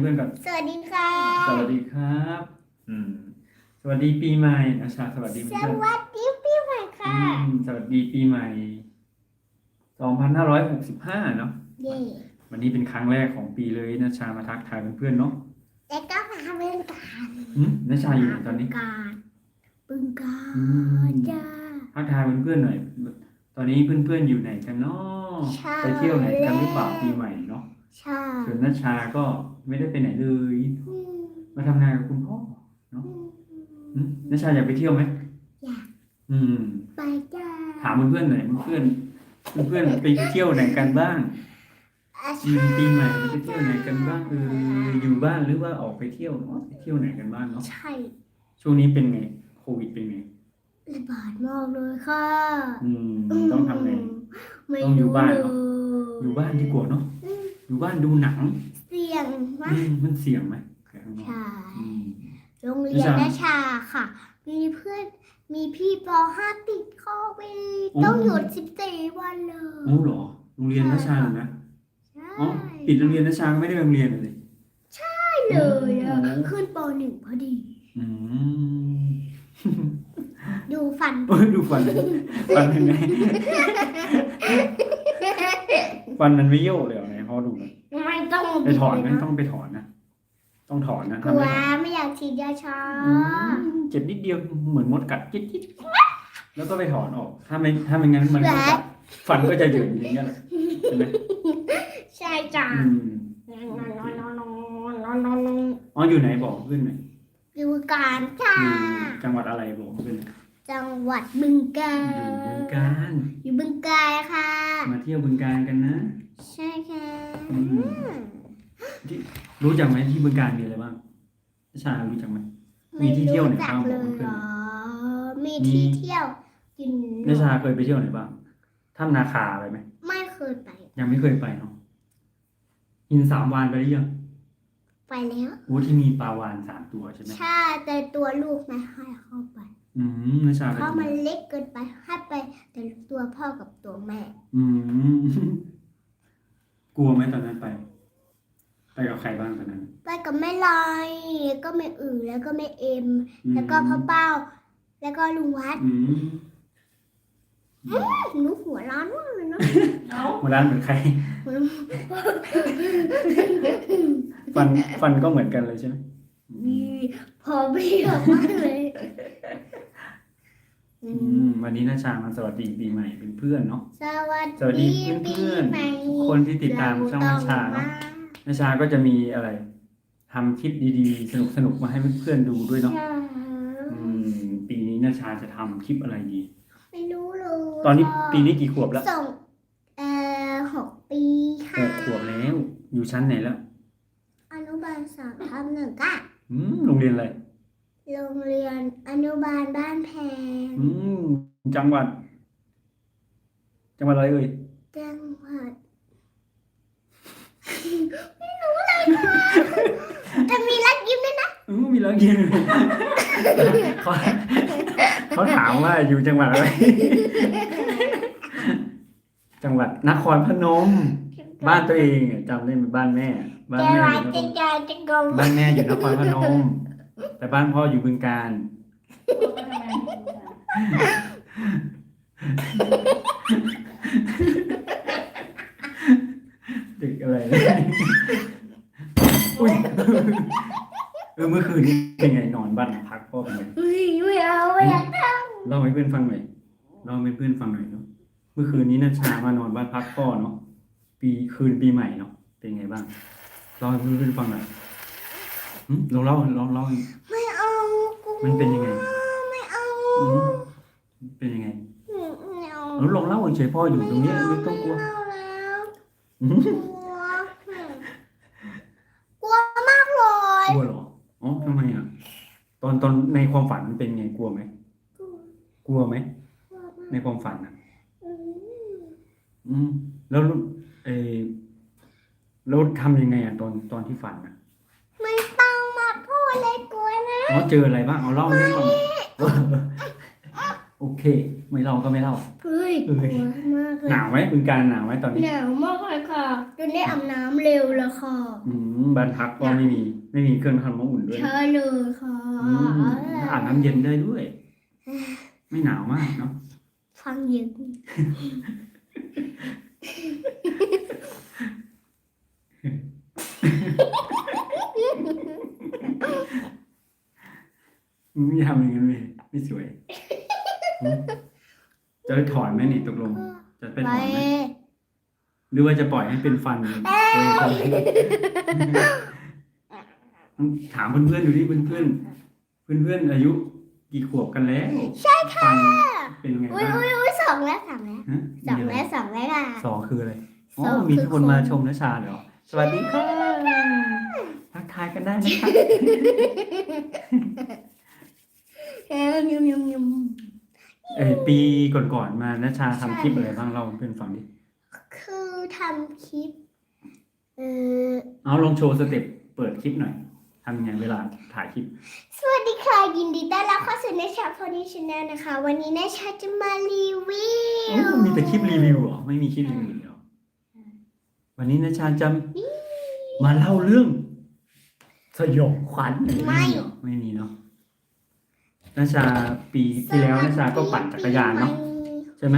เพื่อนๆก่อนสวัสดีค่ะ สวัสดีครับ อืม สวัสดีปีใหม่นะชาสวัสดีสเพื่อนวัสดีพี่ใหม่ๆค่ะอืมสวัสดีปีใหม่ 2565 เนาะ เย่วันนี้เป็นครั้งแรกของปีเลยนะชามาทักทายเพื่อนๆเนาะแล้วก็มาเล่นกันอืมนะชาอยู่ไหนตอนนี้ การบึงกาอืรมจ้า ทักทายเพื่อนๆหน่อย ตอนนี้เพื่อนๆอยู่ไหนกันเนาะ ใช่ ไปเที่ยวไหนกันหรือเปล่าปีใหม่เนาะ ใช่ส่วนนัชชาก็ ไม่ได้ไปไหนเลยอืมมาทำงานกับคุณพ่ออืมอืมนัชชาอยากไปเที่ยวไหมอยากอืม ไปจ้าถามเพื่อนๆหน่อยเพื่อนๆเพื่อนๆไปเที่ยวไหนกันบ้างอะอืใช่มปีใหม่ไปเที่ยวไหนกันบ้างเอออยู่บ้านหรือว่าออกไปเที่ยวเนาะไปเที่ยวไหนกันบ้างเนาะใช่ช่วงนี้เป็นไงโควิดเป็นไงระบาดมากเลยค่ะอืมต้องทำไงไม่ต้องอยู่รู้บ้านเลเนอะอยู่บ้านดีกว่าเนาะอืมอยู่บ้านดูหนังเสี่ย งมากอืมมันเสี่ยงไหมข้างนอกใช่ อืม โรงเรียนวิชานาชาค่ะ มีเพื่อน มีพี่ป .5 ติดโควิดโอ้ต้องหยุด 14 วันเลยโอ้เหรอโรงเรียนนัชชาเหรอนะใช่อ๋อปิดโรงเรียนนัชชาก็ไม่ได้ไปโรงเรียนเลยเลยอะโอ้ ขึ้นป .1 พอดี อืมดูฟันเออดูฟันฟันเป็นไงฟันมันไม่โยกเลยเหรอ ต้องไปถอนไหมบิดเลยต้องไปถอนนะต้องถอนนะกถ้าลัวไม่ถอนไม่อยากฉีดยาชาอืมเจ็บนิดเดียวเหมือนมดกัดจิ๊ดจิ๊ดแล้วก็ไปถอนออก ถ้าไม่ถ้าไม่งั้นมันก็จะฟันก็จะหยืดอย่างเงี้ยแหละใช่ไหมใช่จ้ะอืมอ๋ออยู่ไหนบอกเพื่อนหน่อยดูการจ้าอยู่จังหวัดอะไรบอกเพื่อนหน่อยจังหวัดบึงกาอยู่บึงฬการอยู่บึงกาฬค่ะ มาเที่ยวบึงการกันนะ ใช่ค่ะ อืมรู้จักไหมที่บึงการมีอะไรบ้างชารู้จักไหม มีที่เที่ยวไหนบ้างไม่บอกรู้เพื่จัอนกๆเลยเหรอมีที่เที่ยวกินนชาเคยไปเที่ยวไหนบ้างถ้ำนาคาอะไรไหม ไม่เคยไป ยังไม่เคยไปเนาะหินสามวานไปหรือยังไปแล้ว โอ้ที่มีปลาวานสามตัวใช่ไหมใช่แต่ตัวลูกไม่ให้เข้าไป อืมนชาไปเพราะตรงไหมันนเล็กเกินไปให้ไปแต่ตัวพ่อกับตัวแม่ อืม กลัวไหมตอนนั้นไป ไปกับใครบ้างตอนนั้น ไปกับแม่ลอยก็แม่อือแล้วก็แม่เอ็ม อืม แล้วก็พ่อเป้า แล้วก็ลุงวัดอืมหนูหัวร้อนมากเลยเนาะหัวร้านเหมือนใคร ฟันฟันก็เหมือนกันเลยใช่ไหมมีพอเบี้ยวมากเลย อือืมมวันนี้นาชามาสวัสดีปีใหม่เป็นเพื่อนเนาะ สวัสสวัสดีดีเพื่ปีอนๆใหม่ทุกคนที่ติดตามช่องนาชาเนอะ นาชาก็จะมีอะไรทำคลิปดีๆ สนุกๆมาให้เพื่อนๆดูด้วยเนาะ ใช่อืม ปีนี้นาชาจะทำคลิปอะไรดี ไม่รู้เลยตอนนี้ปีนี้กี่ขวบแล้วส่งเอ่อหกปีหค่ะกขวบแล้ว อยู่ชั้นไหนแล้ว อนุบาลสามทับหนึ่งก็อืมโรงเรียนอะไรโรงเรียนอนุบาลบ้านแพง อืม จังหวัด จังหวัดอะไรเอ่ย จังหวัด ไม่รู้เลยค่ะแต่มีรักยิ้มด้วยนะ อืมมีแล้วยินเขาเขาถามว่าอยู่จังหวัดอะไร จังหวัดนครพนม บ้านตัวเองอะจำได้ไหมบ้านแม่ บ้านจะแม่รัอกยู่นคจะรใจจะกลม บ้านแม่อยู่นครพนม แต่บ้านพ่ออยู่บึงการเด็กอะไรเนี่ยอุ้ยเออเมื่อคืนนี้เป็นไงนอนบ้านพักพ่อเป็นไงเฮ้ยไม่เอาไม่อยากเล่าให้เพื่อนฟังหน่อยเล่าให้เพื่อนฟังหน่อยเนาะเมื่อคืนนี้นัชชามานอนบ้านพักพ่อเนาะปีคืนปีใหม่เนาะเป็นไงบ้างเล่าให้เพื่อนๆฟังหน่อยหึ ลองเล่าลองเล่าไม่เอากูมันเป็นยังไง ไม่เอาอืมเป็นยังไงไม่เอาแล้วลองเล่าเฉยๆพ่ออยู่ตรงนี้ไม่ต้องกลัวไม่เอาแล้วอืมกลัวกลัวมากเลยกลัวเหรออ๋อทำไมอะตอนตอนในความฝันมันเป็นไงกลัวไหมกลัวไหมในความฝันอะอืมแล้วเออแล้วทำยังไงอะตอนตอนที่ฝันอะ ไม่ ต้องมาพูดเลยกลัวนะอ๋อเจออะไรบ้างเอาเล่าให้ฟังโอ้โอเค ไม่เล่าก็ไม่เล่า เฮ้ยกลัวมากเลยหนาวไหมบึงการหนาวไหมตอนนี้หนาวมากเลยค่ะจนได้อาบน้ำเร็วแล้วค่ะอืมบ้านพักก็ไม่มี ไม่มีเครื่องทำน้ำอุ่นด้วยใช่เลยค่ะอืมอาบน้ำเย็นได้ด้วย ไม่หนาวมากเนาะฟังเย็น ไม่ทำอย่างนั้นเลยไม่สวยอืมจะได้ถอนไหมนี่ตกลง จะไปไปถอนไหมหรือว่าจะปล่อยให้เป็นฟันเออต้องถามเพื่อนๆดูดิเพื่อนๆเพื่อนๆอายุกี่ขวบกันแล้วใช่ค่ะ เป็นไงอุ้ยบ้างอุ้ยอุ้ยสองแล้วสองแล้วฮะสองมีอะไรแล้วสองแล้วค่ะ สองคืออะไรอ๋อสองมีคือคนมาคนชมนะชาเหรอสวัสดีค่ะทักทายกันได้นะคะเอ้ ยยุ่มยุ่มยุ่มเอยปีก่อนๆมานะชาทำคลิปอะไรบ้างเราเพื่อนฟังดิคือทำคลิป เออเอาลองโชว์สเต็ปเปิดคลิปหน่อยทำยังไงเวลาถ่ายคลิป สวัสดีค่ะ ยินดีต้อนรับเข้าสู่ในชาพอนีชาแนลนะคะ วันนี้ในชาจะมารีวิโอ้วมีแต่คลิปรีวิวเหรอ ไม่มีคลิปอย่างอื่นเหรอวันนี้นะชาจำมาเล่าเรื่องสยองขวัญไม่มีเหรอไม่มีเนาะ นะชาปีที่แล้วนะชาก็ปั่นจักรยานเนาะใช่ไหม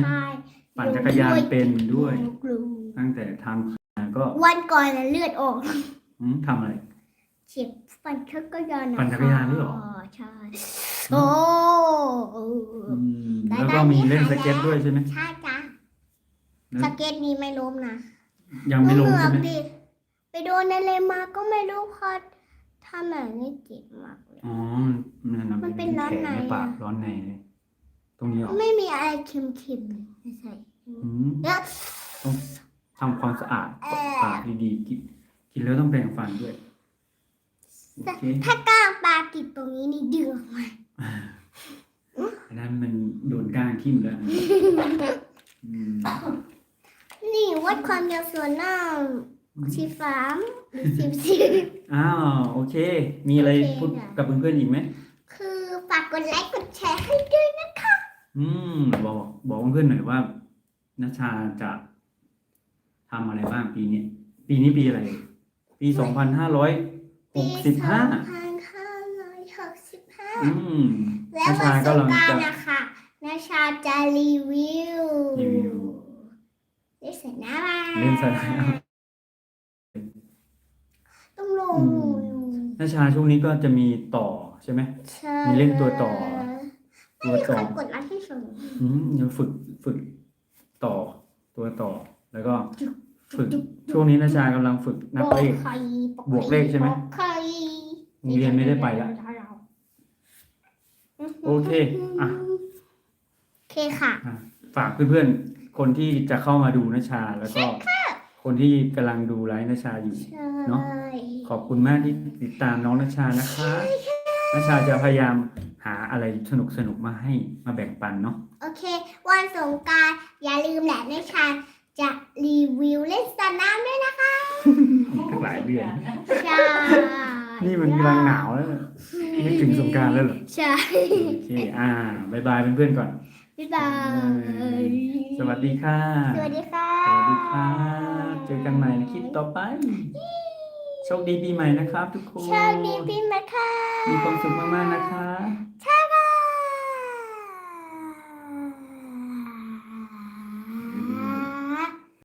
ปั่นจักรยานเป็นด้วยกลัวตั้งแต่ทำมาก็วันก่อนน่ะเลือดออกอืมทำอะไรเจ็บปั่นจักรยานนะปั่นจักรยานด้วยเหรอใช่โอ้อืมได้แล้วได้ก็มีเล่นไม่สหายเก็ตแล้วด้วยใช่ไหมใช่จ้ะแล้วสเก็ตนี้ไม่ล้มนะยังไม่ลงใช่ไหมดิไปโดนอะไรมาก็ไม่รู้พอทำแบบนี้เจ็บมากเลย อ๋อนั่นนะมันเป็นร้อนแผลในปากอะร้อนในเลยตรงนี้เหรอไม่มีอะไรเค็มๆเลยไม่ใส่อืมแล้วทำความสะอาดเอ่อ ปากดีๆกินกินแล้วต้องแปรงฟันด้วยโอเคถ้ากล้างปลาติดตรงนี้นี่ดึงออกมาอันนั้นมันโดนก้างทิ่มแล้วอืมนี่วัดความยาวส่วนหน้าสิบสามหรือสิบสี่ อ้าว โอเค มีอะไรโอเคพูดค่ะ กับเพื่อนๆอีกไหม คือฝากกดไลค์กดแชร์ให้ด้วยนะอืม บอกบอกเพื่อนๆหน่อยว่านัชชาจะทำอะไรบ้างปีนี้ ปีนี้ปีอะไร ปีสองพันห้าร้อยหปีกสิบสอห้างพันห้าร้อยหกสิบห้าอืมแล้วนาวันชาสกำลังงกรารจะนะคะนาชาจะรีวิวรีวิว เล่นสนามเล่นสนามต้ องลงอืมนัชชาช่วงนี้ก็จะมีต่อใช่ไหมใช่มีเล่นตัวต่อ ไม่ตัวมีใคต่รอกดไลค์ให้ส่งอืมยังฝึกฝึกต่อตัวต่อ แล้วก็ฝึกช่วงนี้นัชชากำลังฝึกนับเลขใครบวกเลขใช่ไหมบอกใครโรงเรียนไม่ได้ไปละ โอเคอะ โอเคค่ะฝากเพื่อนๆ คนที่จะเข้ามาดูนัชชาแล้วก็ค นที่กำลังดูไลฟ์นัชชาอยู่ ใช่เนอะ ขอบคุณมากที่ติดตามน้องนัชชานะคะนัชชาจะพยายามหาอะไรสนุกๆมาให้มาแบ่งปันเนาะโอเค วันสงกรารอย่าลืมแหละในชาจะรีวิวเล่นสนามด้วยนะคะ อีกตั้งหลายเดือน ใช่นี่มันกำลังหนาวแล้วนึกถึงสงกรารแล้วเหรอใช่ โอเคอ่าบายบายเพื่อนๆก่อน บ๊ายบาย สวัสดีค่ะ สวัสดีค่ะสวัสดีครับเจอกันใหม่ในคลิปต่อไป โชคดีปีใหม่นะครับทุกคน โชคดีปีใหม่ค่ะ มีความสุขมากๆนะคะ